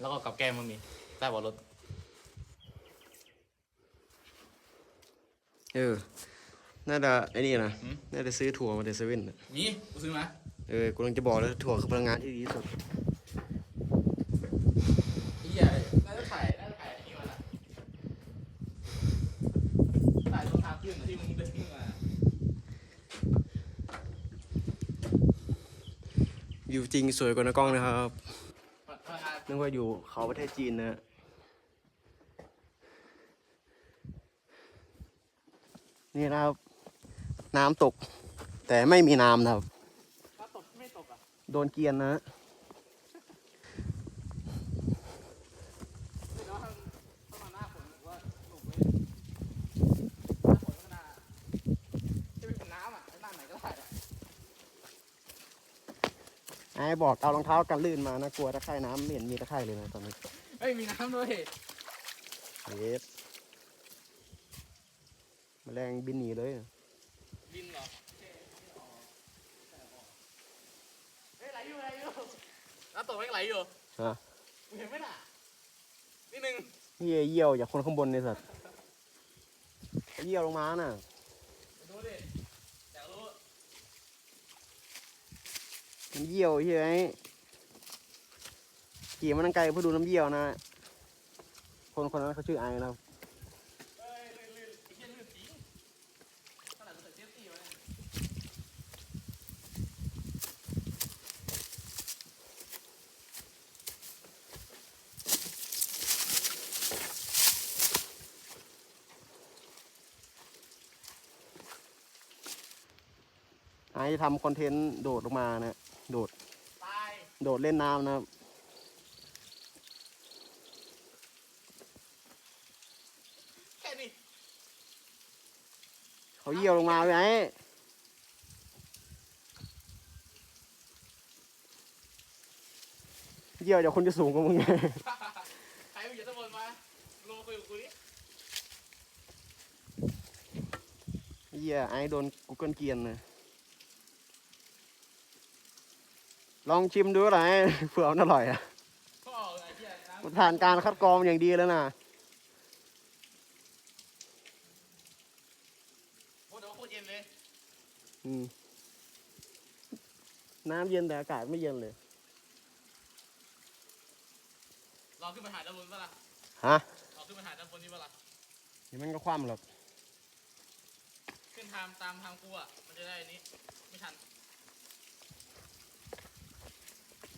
แล้วก็กับแก้มมันมีใต้เบาะรถ เออ น่าจะไอ้นี่นะน่าจะซื้อถั่วมาเดซเว่นน่ะมีกูซื้อมาเออ กูกำลังจะบอกแล้วถั่วคือพลังงานที่ดีที่สุด ไอ้เหี้ยน่าจะถ่ายน่าจะถ่ายอันนี้มาละถ่ายตรงทางขึ้นที่มึงเดินขึ้นมาวิวจริงสวยกว่าในกล้องนะครับพ นักงานนึกว่าอยู่เขาประเทศจีนนะนี่นะครับ น้ำตก แต่ไม่มีน้ำนะครับถ้าตกไม่ตกอะโดนเกรียนนะ ไม่รู้ถ้าถ้ามาหน้าฝนผมว่าตกเลยหน้าฝนก็น่าจะเป็นน้ำอะหน้าไหนก็ได้อะ ไอ้ บอกเอารองเท้ากันลื่นมานะกลัวตะไคร่น้ำไม่เห็นมีตะไคร่เลยนะตอนนี้เฮ้ยมีน้ำด้วยเย็ดแมลงบินหนีเลยบินเหรอเฮ้ยไหลอยู่ไหลอยู่น้ำตกไม่งไหลอยู่ฮะมึงเห็นไหมน่ะนิดนึงเยี่ยเยี่ยวจากคนข้างบนในสัตว์เยี่ยวลงมาน่ะไปดูดิอยากรู้ มันเยี่ยวเฮ้ยขี่มันตั้งไกลเพื่อดูน้ำเยี่ยวนะ คนคนนั้นเขาชื่อไอนะครับเฮ้ยลื่นลื่นไอ้เราใส่เซฟตี้มาเนี่ยไอทำคอนเทนต์โดดลงมานะ โดดตายโดดเล่นน้ำนะครับ แค่นี้เขาเยี่ยวลงมาไว้ไอ้เยี่ยวจากคนจะสูงกว่ามึงไงใครมึงอย่าตะบนมาลงมาคุยกับกูดิเยี่ยไอ้โดนกูเกิลเกรียนนะ ลองชิมดูอะไรเผื่อมันอร่อยอะพ่อไอ้เหี้ยน้ำมันผ่านการคัดกรองอย่างดีแล้วนะโอ้เดี๋ยวโคตรเย็นเลยอืมน้ำเย็นแต่อากาศไม่เย็นเลยลองขึ้นไปหาด้านบนปะล่ะฮะลองขึ้นไปหาด้านบนนี่ปะล่ะเดี๋ยวมันก็คว่ำหรอกขึ้นทางตามทางกูอะมันจะได้อันนี้ไม่ทัน ทางนี้มันขึ้นได้ไม่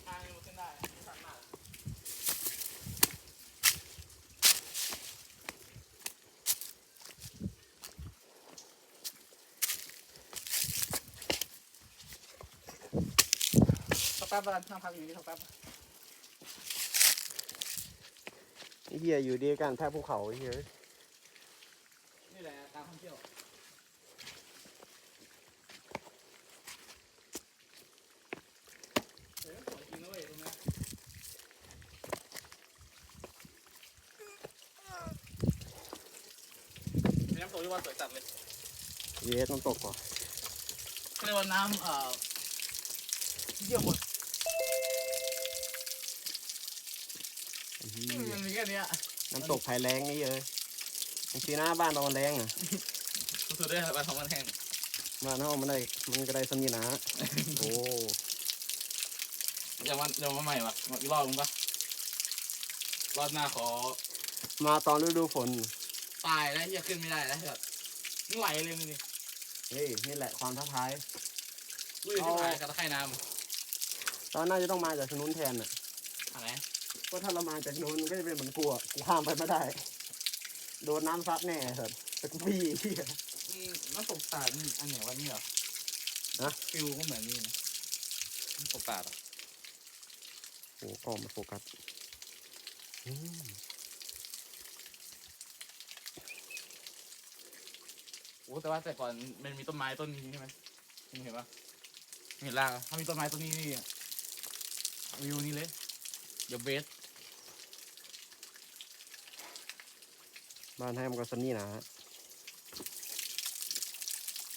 ทันมากสัก แป๊บละนั่งพักอยู่นี่สักแป๊บไอ้เหี้ยอยู่ดีกันแทบภูเขาไอ้เหี้ยนี่แหละการท่องเที่ยวเฮ้ยสวยจริงนะเว้ยตรงเนี้ยมีน้ำตกที่ว่าสวยจัดเลย เยสน้ำตกว่ะเรียกว่าน้ำเอ่อเยี่ยมหมดไอ้เหี้ยมันมีแค่เนี้ยน้ำตกภายแรงไอ้เหี้ยบางทีหน้าบ้านเรามันแรงอะสุดๆด้วยครับของมันแห้งบ้านเรามันได้มันก็ได้สมีนะโอ้อย่ามาอย่ามาใหม่วะมาอีกรอบมึงปะรอบหน้าขอ มาตอนฤดูฝน ตายแล้วอย่าขึ้นไม่ได้แล้วแบบมึงไหลเลยมึงนี่ เฮ้ยนี่แหละความท้าทาย ลุยที่หายกับตะไคร่น้ตอนน่าจะต้องมาจากทางนู้นแทนอะำอะไรเพราะถ้าเรามาจากนู้นมันก็จะเป็นเหมือนกลัวกูข้ามไปไม่ได้ โดนน้ำซัดแน่เถอะแต่กูพี่เหี้ย อืมน้ำตกตาดนี่อันไหนวะนี่เหรอฮะ ฟิวก็เหมือนนี่นะน้ำตกตาดอะโอ้กล้องมาโฟกัสอืม อ้แต่ว่าแต่ก่อนมันมีต้นไม้ต้นนี้ใช่ไหมมึงเห็นปะเห็นล่างอะถ้ามีต้นไม้ต้นนี้นี่วิวนี่เลยเดี๋ยวเบสบ้านให้มันก็สนี่นะ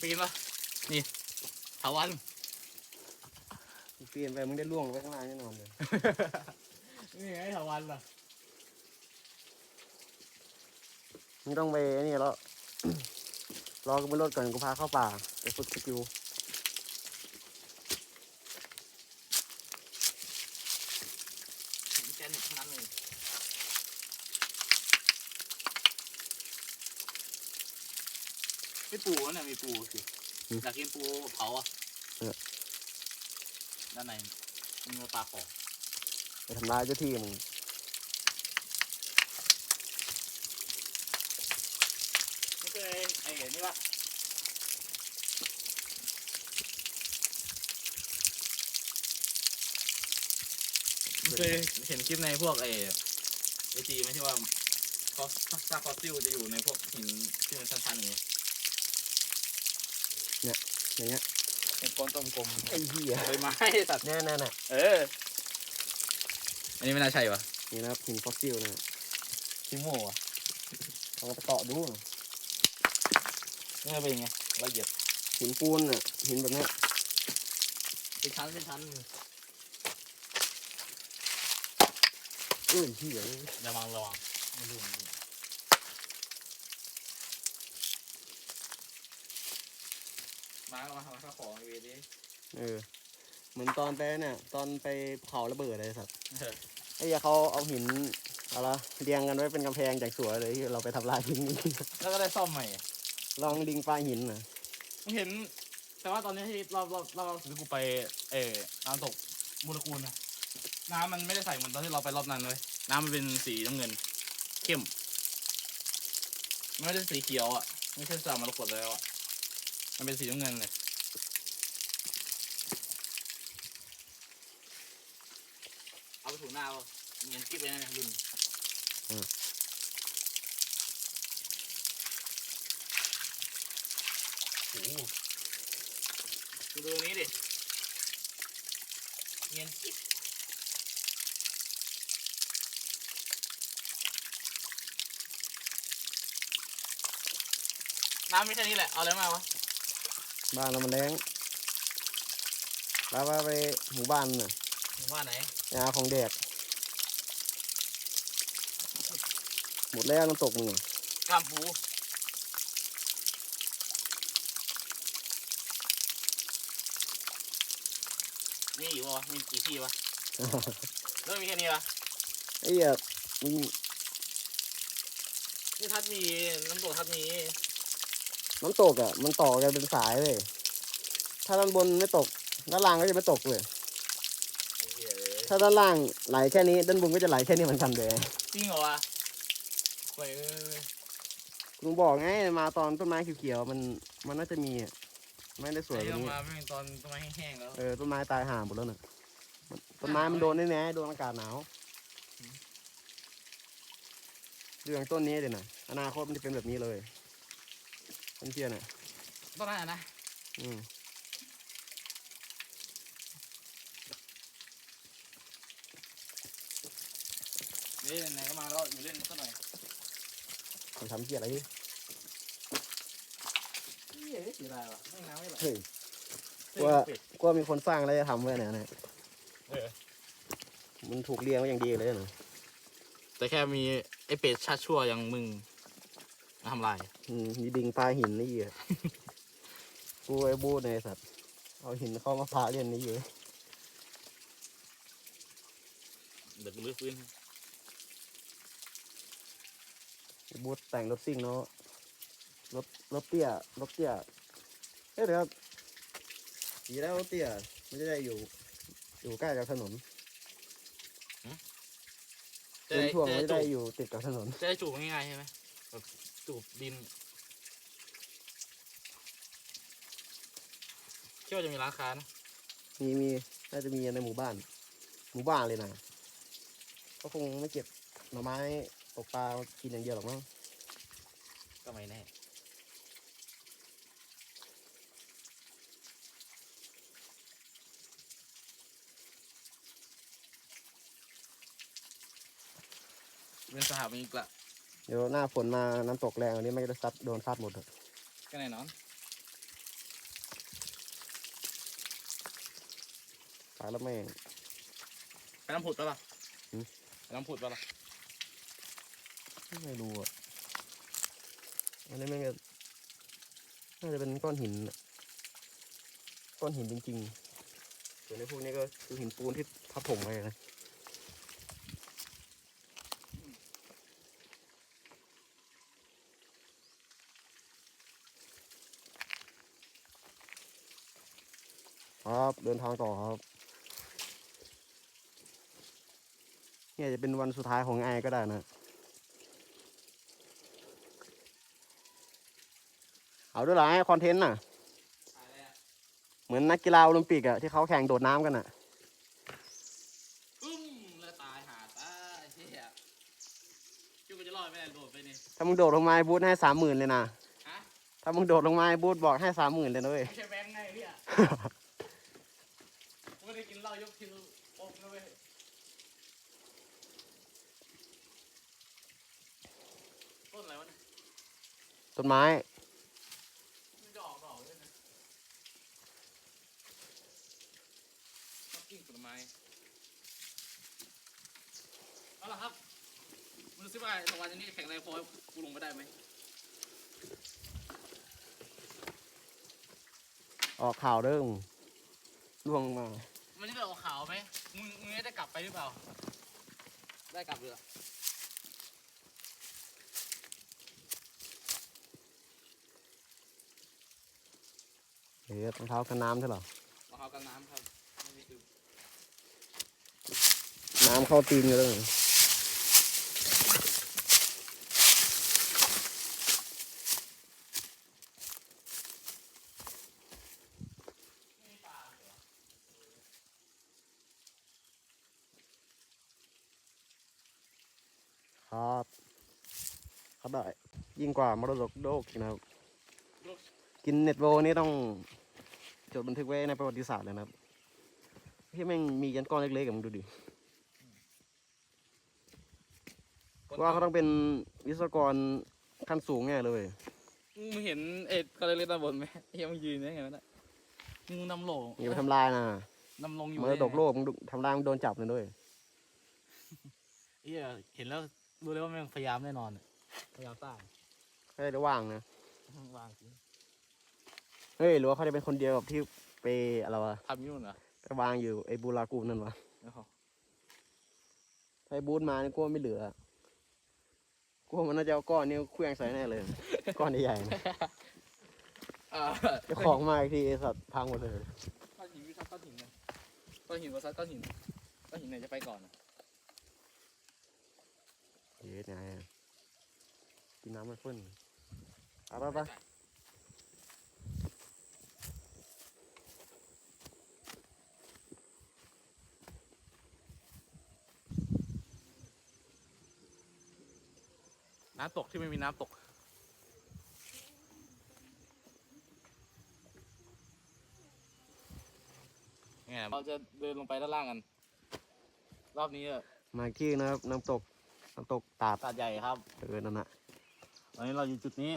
ปีนปะนี่ถาวันกูเปลี่ยนไปมึงได้ล่วงไปข้างล่างแน่นอนเลย นี่ไงถาวันวันล่ะมึงต้องไปไอ้นี่แล้ว รอกูไปรถก่อนกูพาเข้าป่าไปฝึกสกิลแกนิกทั้งนั้นเลยไม่ปูเนี่ยมีปูสิอยากกินปูเผาอะด้านในมีมาปลาขอไปทำร้ายเจ้าที่มึง ไม่เคยไอ้เห็นนี่ ปะเคยเห็นคลิปในพวกไอ้ไอจีไหมที่ว่าคอสซากฟอสซิลจะอยู่ในพวกหินที่มันชันๆอย่างเงี้ยอย่างเงี้ยเป็นก้อนกลมไอ้เหี้ยๆใบไม้ตัดแน่แน่น่ะเออ อันนี้ไม่น่าใช่ปะนี่นะครับหินฟอสซิลนะชิโม่อะเอาไปเกาะดู นี่เป็นยังไงละเอียดหินปูนน่ะหินแบบเนี้ยเป็นชั้นเป็นชั้นเอ้ยเหี้ยระวังระวังไม่รู้ไม่รู้มาเอามาทำข้าวของไอเวดิเออเหมือนตอนไปเนี่ยตอนไปเผาระเบิดเลยสัตว์เออไอ้เหี้ยเขาเอาหินอะไรเรียงกันไว้เป็นกำแพงจากสวยเลยที่เราไปทำลายทิ้งนี่แล้วก็ได้ซ่อมใหม่ ลองลิงปลาหินน่ะมึงเห็น แต่ว่าตอนนี้ที่รอบรอบรอบรอบสุดที่กูไปเออน้ำตกมูลกูลนะน้ำมันไม่ได้ใสเหมือนตอนที่เราไปรอบนั้นเลย น้ำมันเป็นสีน้ำเงิน เข้มมันไม่ได้สีเขียวอะ ไม่ใช่สามมรกตแล้วอะ มันเป็นสีน้ำเงินเลย เอาไปถูหน้าป่ะเงินกิ๊บไปนะเนี่ยรุ่ นโอ้โหดูดูนี้ดิเงินกิ๊บน้ำไม่ใช่นี่แหละ เอาอะไรมาวะ บ้านเรามันแรงแล้วว่าไปหมู่บ้านน่ะหมู่บ้านไหนยาของแดกหมดแล้วน้ำตกมึงอะกามปู มีอีกวะมีกี่ที่วะเริ่มมีแค่นี้วะไอ้เหี้ยมึงนี่ทัดมีน้ำตกทัดมีน้ำตกอะ มันต่อกันเป็นสายเลย ถ้าด้านบนไม่ตก ด้านล่างก็จะไม่ตกเลยถ้าด้านล่างไหลแค่นี้ ด้านบนก็จะไหลแค่นี้เหมือนกันเลยจริงเหรอวะเว้ยเอ้ยลุงบอกไงมาตอนต้นไม้เขียวๆมันมันน่าจะมีอะไม่ได้สวยไอ้แบบเรานี้มาไม่เป็นตอนต้นไม้แห้งๆแล้ว เออต้นไม้ตายห่าหมดแล้วน่ะมัน ต้นไม้มันโดนแน่ๆโดนอากาศหนาวเรื่องต้นนี้เดี๋ยวนะอนาคตมันจะเป็นแบบนี้เลยต้นเทียนอะต้นนั้นอะนะอืมนี่ไหนๆก็มาแล้วอยู่เล่นสักหน่อยมันทำเทียอะไรอยู่เฮ้ยเสียดายวะไม่น้ำไม่ไหลเฮ้ยเฮ้ยว่าปิดก็มีคนสร้างแล้วจะทำไว้เนี่ยนะเออ มันถูกเรียงไว้อย่างดีเลยนะแต่แค่มีไอ้เป็ดชาติชั่วอย่างมึงมาทำลายอืมมีดิงปลาหินนี่เหี้ยกูไอ้บูดในสัตว์เอาหินเข้ามาพาเล่นนี่อยู่เดี๋ยวกูรื้อฟื้นไอ้บูดแต่งรถซิ่งเนาะรถรถเตี้ยรถเตี้ยเอ้ยเดี๋ยวครับดีแล้วรถเตี้ยมันจะได้อยู่ อยู่ใกล้กับถนนจะเป็นได้ช่วงจะมันได้จะจูได้บอยู่ติดกับถนน จะได้จูบง่ายๆใช่ไหมแบบจูบดินคิดว่าจะมีร้านค้านะมีมีน่าจะมีในหมู่บ้าน หมู่บ้านเลยนะก็คงไม่เก็บหน่อไม้ตกปลากินอย่างเดียวหรอกมั้งก็ไม่แน่ สถาบันอีกละเดี๋ยวหน้าฝนมาน้ำตกแรงอันนี้ไม่ได้ซัดโดนซัดหมดอะก็แน่นอนตายแล้วแม่ง ไปน้ำผุดปะล่ะหืมน้ำผุดปะล่ะไม่รู้อะอันนี้แม่งก็น่าจะเป็นก้อนหินน่ะก้อนหินจริงๆส่วนในพวกนี้ก็คือหินปูนที่ทับถมไว้นะ ครับ เดินทางต่อครับ เนี่ยจะเป็นวันสุดท้ายของไอก็ได้นะ เอาด้วยเหรอไอ้คอนเทนต์น่ะ เหมือนนักกีฬาโอลิมปิกอะที่เขาแข่งโดดน้ำกันอะอึ้มแล้วตายหาตายเฮียคิดว่าจะรอดไหมโดดไปนี่ถ้ามึงโดดลงมาไอ้บูธให้สามหมื่นเลยนะฮะถ้ามึงโดดลงมาไอ้บูธบอกให้สามหมื่นเลยนะเว้ยไม่ใช่แบงค์ไงเฮียกู ไม่ได้กินเหล้ายกคิวอกนะเว้ยต้นอะไรวะเนี่ยต้นไม้ มันจะออกดอกเลยนะต้องกิ้งผลไม้เอาละครับมึงดูซิว่าตะวันนี้แข็งแรงพอให้กูลงไปได้ไหมออกข่าวเด้งล่วงมา มันจะได้ออกขาวไหมมึงมึงได้กลับไปหรือเปล่า ได้กลับเรือเฮ้ยรองเท้ากันน้ำใช่เหรอรองเท้ากันน้ำครับไม่มีคือน้ำเข้าตีนกันเลย ครับเขาได้ ยิ่งกว่ามรดกโลกอีกนะครับ กินเน็ตโวนี่ต้องจดบันทึกไว้ในประวัติศาสตร์เลยนะครับที่แม่งมีกันก้อนเล็กๆกับมึงดูดิว่าเขาต้องเป็นวิศวกรขั้นสูงแน่เลยมึงเห็นเอ็ดก็เลยเล่นด้านบนไหมเฮียมึงยืนได้ไงวะน่ะมึงนำโหลอย่าไปทำลายนะนำลงอยู่มรดกโลกมึงดูทำลายมึงโดนจับเลยด้วยเฮียเห็นแล้วรู้เลยว่าแม่งพยายามแน่นอนอะพยายามสร้าง ไม่ได้ว่างนะวางจริงเฮ้ยหรือว่าเขาจะเป็นคนเดียวกับที่ไปอะไรวะทำอยุ่นเหรอไปวางอยู่ไอ้บูรากูนั่นวะโอ้โหถ้าไอ้บูธมานี่กูว่าไม่เหลือกูว่ามันน่าจะเอาก้อนนี้เคลื่องใส่แน่เลย ก้อนใหญ่ๆนะอ่าเจ้าของมาอีกทีไอ้สัตว์พังหมดเลย ก้อนหินวิชัดก้อนหินเลยก้อนหินวัซัดก้อนหินก้อนหินไหนจะไปก่อนอะเย้ยนายกินน้ำมันเพิ่นเอา ไปไปน้ำตกที่ไม่มีน้ำตก เนี่ยเราจะเดินลงไปด้านล่างกัน รอบนี้อะมาอีกที่นะครับน้ำตกน้ำตกตาดตาดใหญ่ครับ เออ นั่นน่ะตอนนี้เราอยู่จุดนี้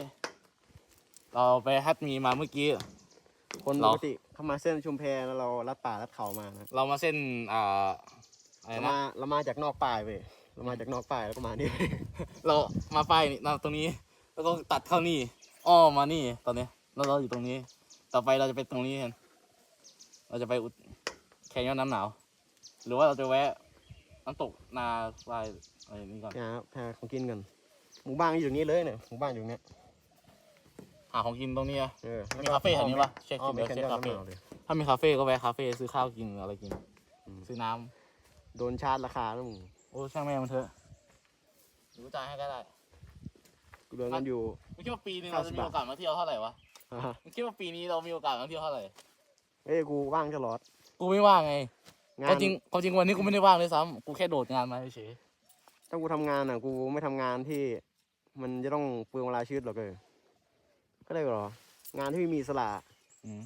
เราไปฮัตมีมาเมื่อกี้ คนปเรา กติเข้ามาเส้นชุมแพแล้วเราลัดป่าลัดเขามานะเรามาเส้นอ่าอะไรเรานะมาเรามาจากนอกป่าเว้ยเรามาจากนอกป่าแล้วก็มานี่เรามาป้ายนี่ตรงนี้ แล้วก็ตัดเข้านี่อ้อมมานี่ตอนนี้แล้วเราอยู่ตรงนี้ ต่อไปเราจะไปตรงนี้กันเราจะไปอุดแข่งยอดน้ำหนาว หรือว่าเราจะแวะน้ำตกนาทรายอะไรนี่ก่อนเนี่ยครับหาของกินกันหมู่บ้านอยู่ตรงนี้เลยเนี่ยหมู่บ้านอยู่ตรงเนี้ย หาของกินตรงนี้อะเออมีคาเฟ่แถวนี้ปะเช็คอ้อมไปเดี๋ยวแคนเช็คยอนคาเฟ่น้ำหนาวเลยถ้ามีคาเฟ่ก็แวะคาเฟ่ซื้อข้าวกินอะไรกินอืมซื้อน้ำโดนชาร์จราคาแล้วมึงโอ้ช่างแม่มันเถอะหรือกูจ่ายให้ก็ได้กูเดินกันอยู่ มึงคิดว่าปีนึงเราจะมีโอกาสมาเที่ยวเท่าไหร่วะอ่ามึงคิดว่าปีนี้เรามีโอกาสมาเที่ยวเท่าไหร่เอ้ยกูว่างตลอดกูไม่ว่างไงงาก็นจริงก็จริงวันนี้กูไม่ได้ว่างเลยซ้ำกูแค่โดดงานมาเฉยถ้ากูทำงานอะ กูไม่ทำงานที่ มันจะต้องเปลืองเวลาชีวิตหรอกเลย ก็ได้หรอ งานที่ไม่มีอิสละๆอืม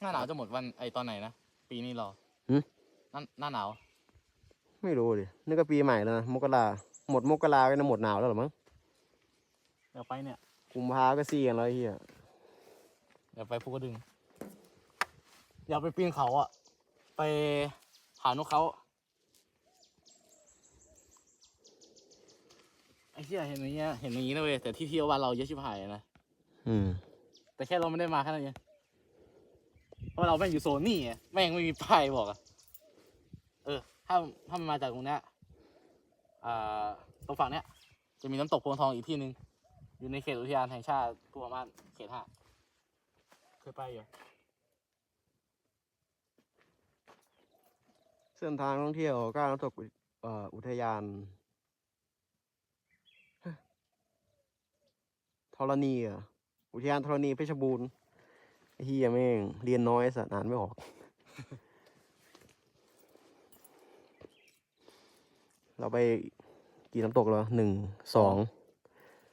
หน้าหนาวจะหมดวันไอตอนไหนนะ ปีนี้เหรอหึหน้าหน้าหนาว ไม่รู้ดินี่ก็ปีใหม่แล้วนะมกราหมดมกราก็จะหมดหนาวแล้วเหรอมั้งเดี๋ยวไปเนี่ย กุมภาก็ซีกันแล้วไอ้เฮียเดี๋ยวไปภูกระดึง อยากไปปีนเขาอะไปหานกเขาเหี้ยเห็นอย่างเงี้ยเห็นอย่างงี้นะเว้ยแต่ที่เที่ยวบ้านเราเยอะชิบหายนะ อืม แต่แค่เราไม่ได้มาแค่นั้นเองเพราะเราแม่งอยู่โซนนี่ไงแม่งไม่มีป้ายบอกอะเออ ถ้าถ้ามันมาจากตรงเนี้ยอ่าตรงฝั่งเนี้ย จะมีน้ำตกโพนทองอีกที่หนึ่งอยู่ในเขตอุทยานแห่งชาติภูพม่านเขตห้าเคยไปอยู่เส้นทางท่องเที่ยวก็น้ำตกอุเอ่ออุทยานฮะธรณีเหรอะ อุทยานธรณีเพชรบูรณ์ไอ้เฮียแม่ง เรียนน้อยสัตว์อ่านไม่ออกเราไปกี่น้ำตกแล้วหนึ่งสอง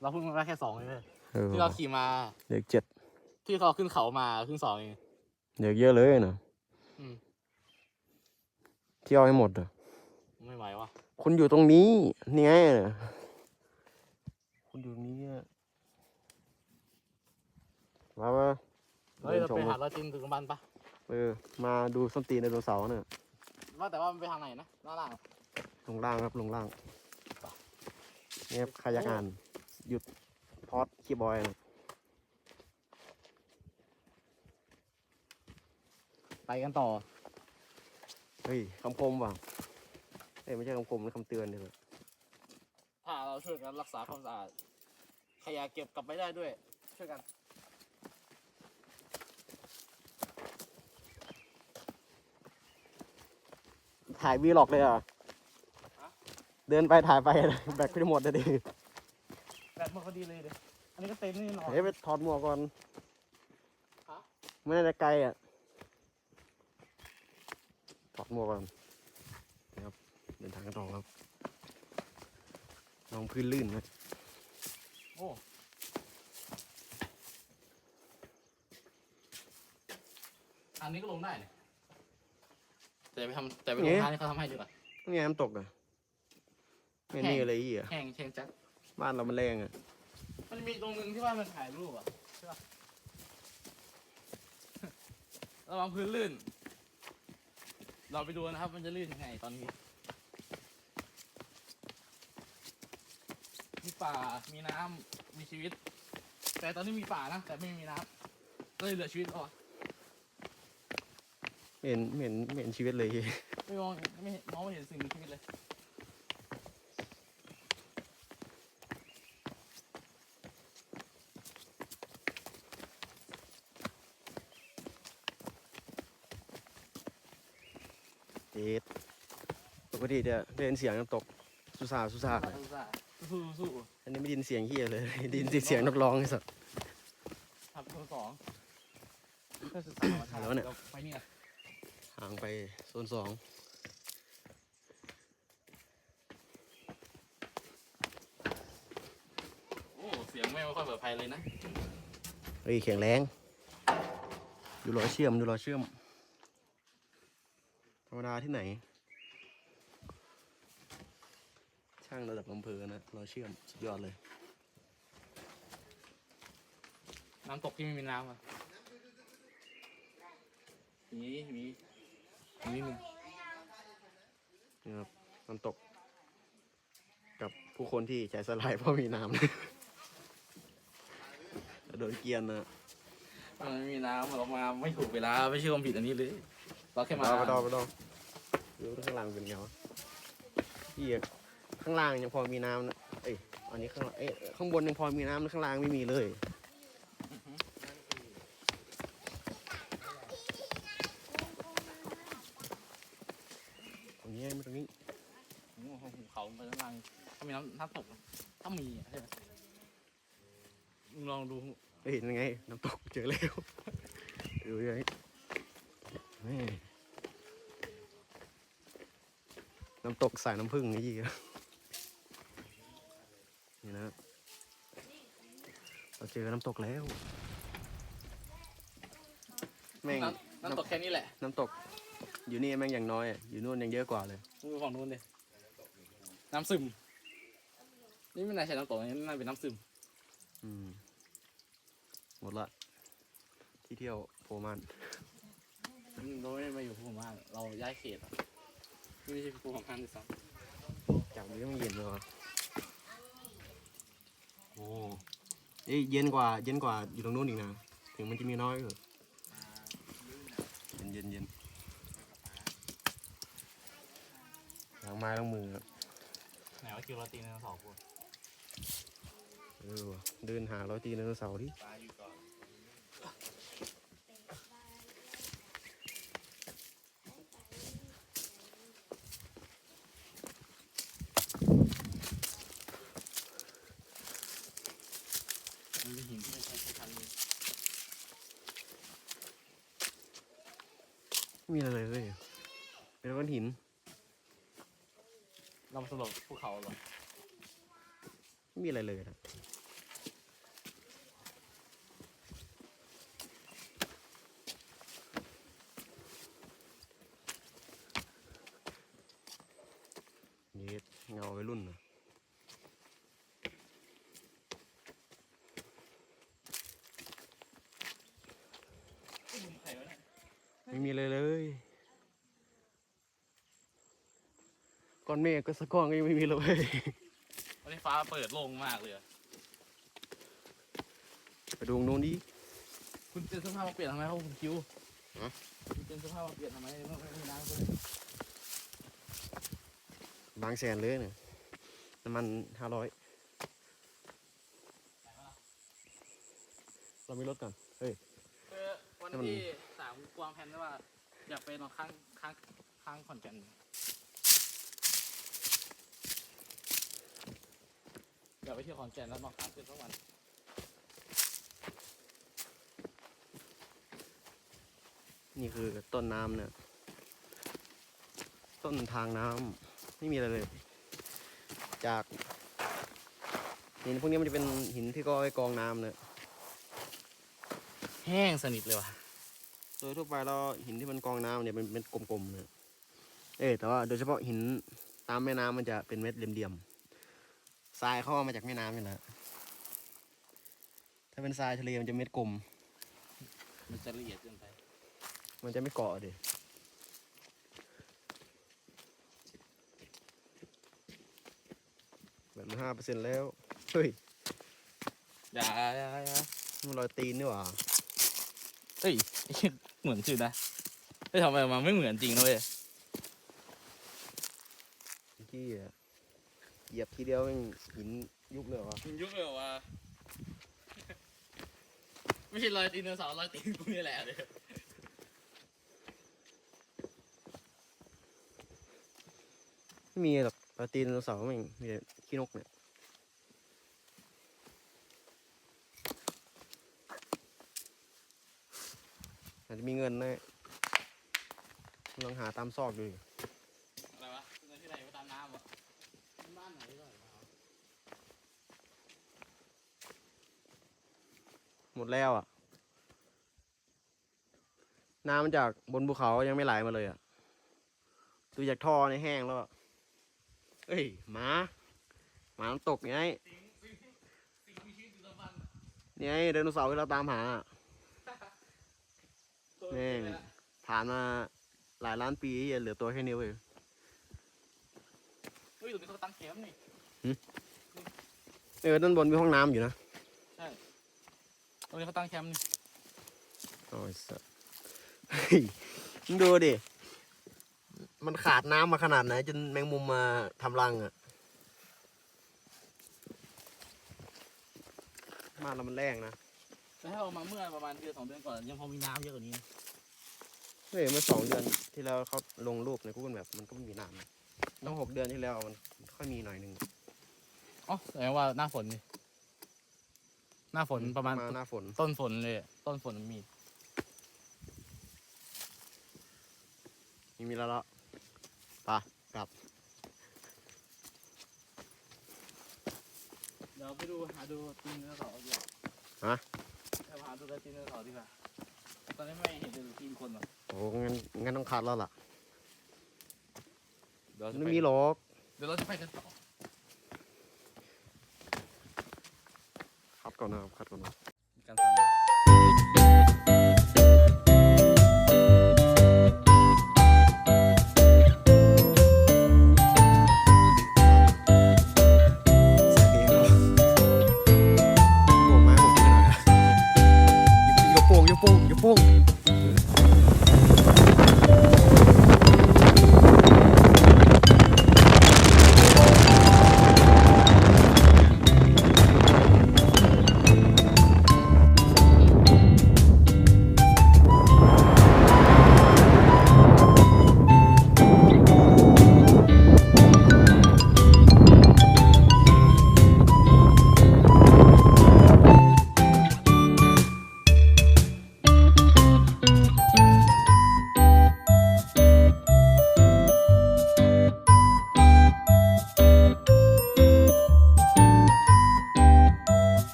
เราเพิ่งมาแค่สองเลยเออที่เราขี่มาเด็กเจ็ดที่เราขึ้นเขามาขึ้นสองเองเด็กเยอะเลยนะอืมเที่ยวให้หมดอะไม่ไหววะคุณอยู่ตรงนี้นี่ไงคุณอยู่ตรงนี้อะ มาปะเฮ้ยเราชไปมหาเราจินถึงบ้านปะเออ มาดูส้นตีนไดโนเสาร์เนี่ย ว่าแต่ว่ามันไปทางไหนนะด้านล่างลงล่างครับลงล่างเนี่ยครับขยักอ่านหยุดพอดคีย์บอยนะไปกันต่อ เฮ้ยคำคมว่ะเอ้ยไม่ใช่คำคมนะคำเตือนเลยถ้าเราช่วยกันรักษาความสะอาดขยะเก็บกลับไปได้ด้วย ช่วยกัน ถ่ายวีล็อกเลยเหรอะเดินไปถ่ายไป แบกไปหมดเลยดิแบบมันพอดีเลยเดี๋ยวอันนี้ก็เต็มนี่นอน เฮ้ยไปถอดหมวกก่อนฮะ ไม่น่าจะไกลอะถอดหมวกก่อนนะครับเดินทางกันต่อครับลองพื้นลื่นนะ โอ้อันนี้ก็ลงได้เนี่ย แต่ไปทำแต่ไปลงทางที่เขาทำให้ดีกว่านี่ไงน้ำตกอะไม่นี่อะไรอีกอะแห้งแห้งจัดบ้านเรามันแรงอะ มันจะมีตรงนึงที่ว่ามันถ่ายรูปอะใช่ปะระวังพื้นลื่น เราไปดูนะครับ มันจะลื่นยังไงตอนนี้ มีป่า มีน้ำมีชีวิต แต่ตอนนี้มีป่านะ แต่ไม่มีน้ำก็เลยเหลือชีวิตอะ ไม่เห็นไม่เห็นไม่เห็นชีวิตเลยไม่มองไม่เห็นมองไม่เห็นสิ่งมีชีวิตเลยเอ็ดปกติจะได้ยินเสียงน้ำตกสุสาสุสาสู้ๆสู้สู้อันนี้ไม่ได้ยินเสียงเฮียเลยได้ยินเสียงนักร้องไอ้สัส ทำตัวสองเพื่อศึกษาธรรมชาติแล้วเนี่ยราไปเนี่ยห่างไปโซนสองโอ้เสียงไม่ค่อยปลอดภัยเลยนะเฮ้ยแข็งแรงดูรอยเชื่อมดูรอยเชื่อม ธรรมดาที่ไหน ช่างระดับอำเภอนะรอยเชื่อมสุดยอดเลย น้ำตกที่ไม่มีน้ำอะมีมี นิดนึงนี่ครับน้ำตก กับผู้คนที่ใจสลายเพราะมีน้ำโดนเกรียนนะมันไม่มีน้ำเรามาไม่ถูกเวลาไม่ใช่ความผิดอันนี้เลยเราแค่มาดอไปดอไปดอดูข้างล่างเป็นไงวะพี่ข้างล่างยังพอมีน้ำนะเอ้ยอันนี้ข้างล่างเอ้ยข้างบนยังพอมีน้ำนะข้างล่างไม่มีเลย ตรงนี้ไม่ตรงนี้ โอ้โหภูเขาไปข้างล่างถ้ามีน้ำน้ำตกถ้ามีอะใช่ไหมมึงลองดู เฮ้ยยังไง น้ำตกเจอแล้วดูยังไงแม่น้ำตก สายน้ำผึ้งไอ้ยี่นี่นะเราเจอน้ำตกแล้ว แม่งน้ำน้ำตกแค่นี้แหละน้ำตก อยู่นี่แม่งอย่างน้อยอะอยู่นู่นยังเยอะกว่าเลย ดูฝั่งนู้นเลยน้ำซึม นี่ไม่น่าใช่น้ำตกนี่น่าเป็นน้ำซึม อืม หมดละ ที่เที่ยวโพมันอืมเราไม่ได้มาอยู่ภูมิภาคเราย้ายเขตอะ ไม่ใช่ภูมิภาคด้วยซ้จากนี้มันเย็นเลยวะเอ้ยเย็นกว่า เย็นกว่าอยู่ตรงนู้นอีกนะ ถึงมันจะมีน้อยอยู่เย็นเย็นเย็นล้างไม้ล้างมือครับไหนว่าคิวโรตีนสองคนเออว่ะเดินหาเราตีไดโนเสาร์ดิตายอยู่ก่อนมันเป็นหินที่ไม่ใช่ใช้คันนี้ ไม่มีอะไรเลย เป็นก้อนหินเรามาสำรวจภูเขาเหรอ ไม่มีอะไรเลยนะนี่เงาวัยรุ่นนะไม่มีเลยเลย ก้อนเมฆก็สักก้อนก็ยังไม่มีเลยวันนี้ฟ้าเปิดโล่งมากเลยอะไปดูตรงนู้นดิ คุณเปลี่ยนเสื้อผ้ามาเปลี่ยนทำไมครับคุณคิวฮะ คุณเปลี่ยนเสื้อผ้ามาเปลี่ยนทำไมไม่ไม่ไม่น้ำเลยบางแสนเลยเนี่ยน้ำมันห้าร้อยเรามีรถก่อน เฮ้ย คือวันให้มันที่สามกวางแผนไว้ว่าอยากไปนอนข้างข้างข้างขอนแก่น ยากไปเที่ยวขอนแก่นแล้วนอนค้างคืนสักวัน นี่คือต้นน้ำเนี่ย ต้นทางน้ำไม่มีอะไรเลย จากหินพวกนี้มันจะเป็นหินที่ก็ไว้กองน้ำเนี่ย แห้งสนิทเลยว่ะ โดยทั่วไปแล้วหินที่มันกองน้ำเนี่ยมันเป็นกลมๆเนี่ย เอ้ยแต่ว่าโดยเฉพาะหินตามแม่น้ำมันจะเป็นเม็ดเหลี่ยมๆ ทรายเข้ามาจากแม่น้ำนี่แหละถ้าเป็นทรายทะเลมันจะเม็ดกลม มันจะละเอียดเกินไป มันจะไม่เกาะดิแบบมันห้าเปอร์เซ็นต์แล้ว เฮ้ยอย่าอย่าอย่ามันรอยตีนนี่หว่าเฮ้ยไอ้เหี้ยเหมือนจริงนะเฮ้ยทำไมมันไม่เหมือนจริงนะเว้ยที่ เหยียบทีเดียวแม่งหินยุบเลยเหรอมันยุบเลยว่าไม่ใช่รอยตีนเสาร์รอยตีนกูนี่แหละเลยไม่มีหรอกรอยตีนไดโนเสาร์แม่งมีแต่ขี้นกเนี่ยอาจจะมีเงินนะลองหาตามซอกดูดิ อะไรวะเงินที่ไหนไปตามน้ำวะบ้านไหนก่อน หมดแล้วอะ น้ำจากบนภูเขายังไม่ไหลมาเลยอะดูจากท่อในแห้งแล้วอะเอ้ยหมาหมาน้ำตกไงสิ่งสิ่งสิ่งมีชีวิตอยู่ตามบ้านนี่ไงไดโนเสาร์ที่เราตามหาอะตัวแม่งผ่านมาหลายล้านปีอย่าเหลือตัวแค่นิ้วเองเฮ้ยตรงนี้เขาตั้งแคมป์นี่เออด้านบนมีห้องน้ำอยู่นะ ตรงนี้เขาตั้งแคมป์นี่โอ้ยสัสเฮ้ยมึงดูดิ มันขาดน้ำมาขนาดไหน จนแมงมุมมาทำรังอะมาแล้วมันแรงนะแต่ถ้าเอามาเมื่อประมาณเดือนสองเดือนก่อนยังพอมีน้ำเยอะกว่านี้นะเฮ้ยเมื่อสองเดือนที่แล้วเขาลงรูปในกูเกิลแบบมันก็ไม่มีน้ำนะต้องหกเดือนที่แล้วมันค่อยมีหน่อยหนึ่งอ๋อแสดงว่าหน้าฝนนี่ หน้าฝนประมาณหน้าฝน ต้นฝนเลยอะต้นฝนมันมีมีมีแล้วละไปกลับ เดี๋ยวไปดูหาดูตีนเนื้อเสาร์ดีกว่าฮะไปหาดูตีนเนื้อเสาร์ดีกว่าตอนนี้ไม่เห็นเลยตีนคนหรอกโอ้งั้นงั้นต้องคัดแล้วล่ะเดี๋ยวมันจะไม่ไปมีหรอก เดี๋ยวเราจะไปกันต่อ คัดก่อ